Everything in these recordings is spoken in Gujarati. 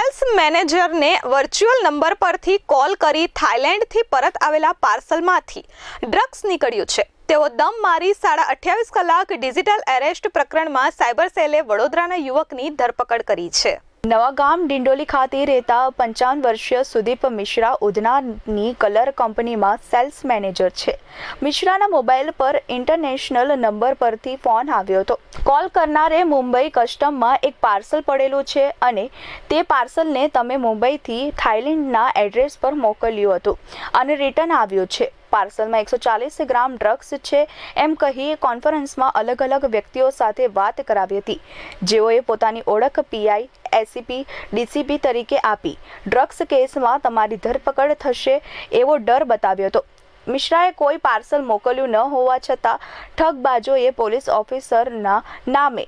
સેલ્સ મેનેજરને વર્ચ્યુઅલ નંબર પરથી કોલ કરી થાઇલેન્ડથી પરત આવેલા પાર્સલમાંથી ડ્રગ્સ નીકળ્યું છે. તેઓ દમ મારી સાડા અઠ્યાવીસ કલાક ડિજિટલ એરેસ્ટ પ્રકરણમાં સાયબર સેલે વડોદરાના યુવકની ધરપકડ કરી છે. નવાગામ ડિંડોલી ખાતે રહેતા પંચાવન વર્ષીય સુદીપ મિશ્રા ઉધનાની કલર કંપનીમાં સેલ્સ મેનેજર છે. મિશ્રાના મોબાઈલ પર ઇન્ટરનેશનલ નંબર પરથી ફોન આવ્યો હતો. કોલ કરનારે મુંબઈ કસ્ટમમાં એક પાર્સલ પડેલું છે અને તે પાર્સલને તમે મુંબઈથી થાઇલેન્ડના એડ્રેસ પર મોકલ્યું હતું અને રિટર્ન આવ્યું છે. પાર્સલમાં એકસો ચાલીસ ગ્રામ ડ્રગ્સ છે. એમ કહી કોન્ફરન્સમાં અલગ અલગ વ્યક્તિઓ સાથે વાત કરાવી હતી. જેઓએ પોતાની ઓળખ પીઆઈ એસીપી ડીસીપી તરીકે આપી. ડ્રગ્સ કેસમાં તમારી ધરપકડ થશે એવો ડર બતાવ્યો હતો. મિશ્રાએ કોઈ પાર્સલ મોકલ્યું ન હોવા છતાં ઠગબાજોએ પોલીસ ઓફિસરના નામે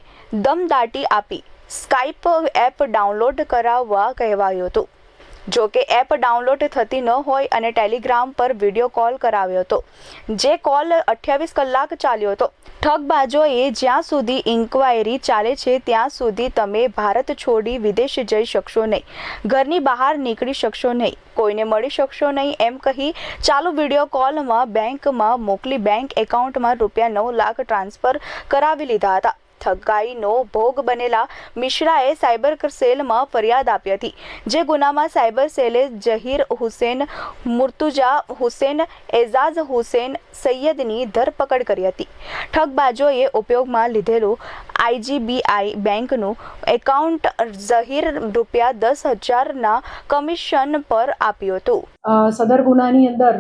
દમદાટી આપી. સ્કાઇપ એપ ડાઉનલોડ કરાવવા કહેવાયું હતું. જો કે એપ ડાઉનલોડ થતી ન હોય અને ટેલિગ્રામ પર વીડિયો કોલ કરાવ્યો હતો. જે કોલ અઠ્યાવીસ કલાક ચાલ્યો હતો. ઠગબાજોએ જ્યાં સુધી ઇન્ક્વાયરી ચાલે છે, ત્યાં સુધી તમે ભારત છોડી વિદેશ જઈ શકશો નહીં. ઘરની બહાર નીકળી શકશો નહીં. કોઈને મળી શકશો નહીં એમ કહી ચાલુ વીડિયો કોલમાં બેંકમાં મોકલી બેંક એકાઉન્ટમાં રૂપિયા નવ લાખ ટ્રાન્સફર કરાવી લીધા હતા. ઠગાઈનો ભોગ બનેલા મિશ્રાએ સાયબર સેલમાં ફરિયાદ આપી હતી, જે ગુનામાં સાયબર સેલે જહીર હુસેન, મુર્તુજા હુસેન, એઝાઝ હુસેન સૈયદની ધરપકડ કરી હતી. ઠગબાજોએ ઉપયોગમાં લીધેલું આઈજીબીઆઈ બેંકનું એકાઉન્ટ ઝહીર રૂપિયા દસ હજારના કમિશન પર આપ્યું હતું. સદર ગુનાની અંદર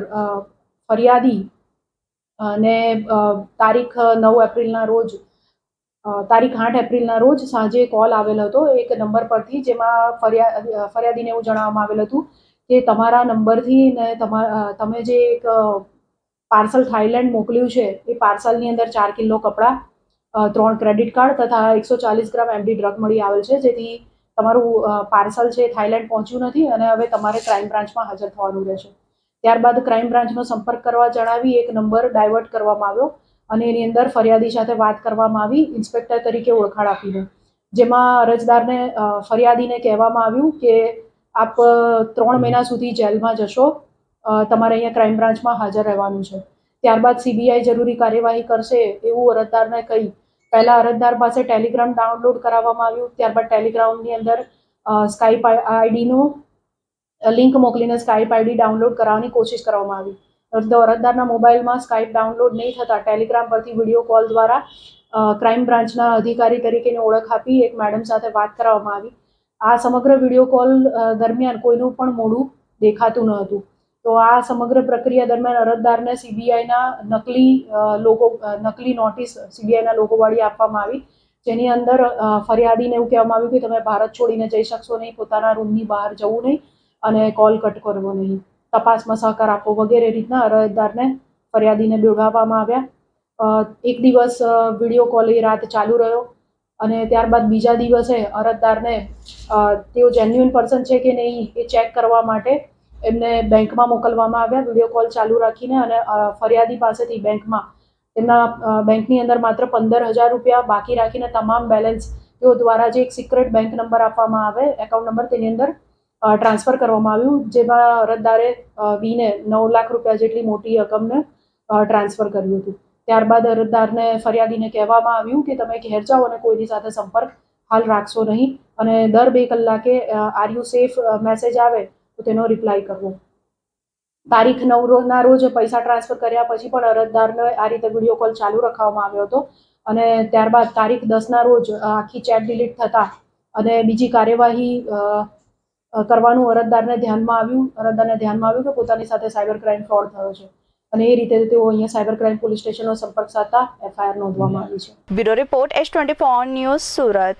ફરિયાદી અને તારીખ નવ એપ્રિલના રોજ તારીખ આઠ એપ્રિલના રોજ સાંજે કોલ આવેલો હતો એક નંબર પરથી જેમાં ફરિયા, ફરિયાદીને એવું જણાવવામાં આવેલું હતું કે તમારા નંબરથી ને તમારા તમે જે એક પાર્સલ થાઈલેન્ડ મોકલ્યું છે એ પાર્સલની અંદર ચાર કિલો કપડાં ત્રણ ક્રેડિટ કાર્ડ તથા એકસો ચાલીસ ગ્રામ એમડી ડ્રગ મળી આવેલ છે. જેથી તમારું પાર્સલ છે થાઈલેન્ડ પહોંચ્યું નથી અને હવે તમારે ક્રાઇમ બ્રાન્ચમાં હાજર થવાનું રહેશે. ત્યારબાદ ક્રાઇમ બ્રાન્ચનો સંપર્ક કરવા જણાવી એક નંબર ડાયવર્ટ કરવામાં આવ્યો. અને એની અંદર ફરિયાદી સાથે વાત કરવામાં આવી, ઇન્સ્પેક્ટર તરીકે ઓળખાણ આપીને. જેમાં અરજદારને ફરિયાદીને કહેવામાં આવ્યું કે આપ ત્રણ મહિના સુધી જેલમાં જશો. તમારે અહીંયા ક્રાઇમ બ્રાન્ચમાં હાજર રહેવાનું છે. ત્યારબાદ સીબીઆઈ જરૂરી કાર્યવાહી કરશે એવું અરજદારને કહી, પહેલાં અરજદાર પાસે ટેલિગ્રામ ડાઉનલોડ કરાવવામાં આવ્યું, ત્યારબાદ ટેલિગ્રામની અંદર સ્કાઈપ આઈડીનું લિંક મોકલીને સ્કાઈપ આઈડી ડાઉનલોડ કરાવવાની કોશિશ કરવામાં આવી. અરજદારના મોબાઈલમાં સ્કાઈપ ડાઉનલોડ નહીં થતાં ટેલિગ્રામ પરથી વીડિયો કોલ દ્વારા ક્રાઇમ બ્રાન્ચના અધિકારી તરીકેની ઓળખ આપી એક મેડમ સાથે વાત કરાવવામાં આવી. આ સમગ્ર વીડિયો કોલ દરમિયાન કોઈનું પણ મોઢું દેખાતું ન હતું. તો આ સમગ્ર પ્રક્રિયા દરમિયાન અરજદારને સીબીઆઈના નકલી લોકો નકલી નોટિસ સીબીઆઈના લોગોવાળી આપવામાં આવી. જેની અંદર ફરિયાદીને એવું કહેવામાં આવ્યું કે તમે ભારત છોડીને જઈ શકશો નહીં, પોતાના રૂમની બહાર જવું નહીં અને કોલ કટ કરવો નહીં. તપાસમાં સહકાર આપવો વગેરે રીતના અરજદારને ફરિયાદીને બેવડાવવામાં આવ્યા. એક દિવસ વીડિયો કોલ એ રાત ચાલુ રહ્યો અને ત્યારબાદ બીજા દિવસે અરજદારને તેઓ જેન્યુઇન પર્સન છે કે નહીં એ ચેક કરવા માટે એમને બેંકમાં મોકલવામાં આવ્યા. વીડિયો કોલ ચાલુ રાખીને અને ફરિયાદી પાસેથી બેંકમાં તેમના બેંકની અંદર માત્ર પંદર હજાર રૂપિયા બાકી રાખીને તમામ બેલેન્સ તેઓ દ્વારા જે એક સિક્રેટ બેંક નંબર આપવામાં આવે એકાઉન્ટ નંબર તેની અંદર ટ્રાન્સફર કરવામાં આવ્યું, જેમાં અરજદારે વીને નવ લાખ રૂપિયા જેટલી મોટી રકમને ટ્રાન્સફર કર્યું હતું. ત્યારબાદ અરજદારને ફરિયાદીને કહેવામાં આવ્યું કે તમે ઘેર જાઓ અને કોઈની સાથે સંપર્ક હાલ રાખશો નહીં અને દર બે કલાકે આર યુ સેફ મેસેજ આવે તો તેનો રિપ્લાય કરવો. તારીખ નવ રોજના રોજ પૈસા ટ્રાન્સફર કર્યા પછી પણ અરજદારને આ રીતે વીડિયો કોલ ચાલુ રખાવવામાં આવ્યો હતો અને ત્યારબાદ તારીખ દસના રોજ આખી ચેટ ડિલીટ થતા અને બીજી કાર્યવાહી કરવાનું અરજદારને ધ્યાનમાં આવ્યું, અરજદારને ધ્યાનમાં આવ્યું કે પોતાની સાથે સાયબર ક્રાઇમ ફ્રોડ થયો છે. અને એ રીતે તેઓ અહીંયા સાયબર ક્રાઇમ પોલીસ સ્ટેશનનો સંપર્ક સાધતા એફઆઈઆર નોંધવામાં આવી છે. Bureau report S twenty news Surat.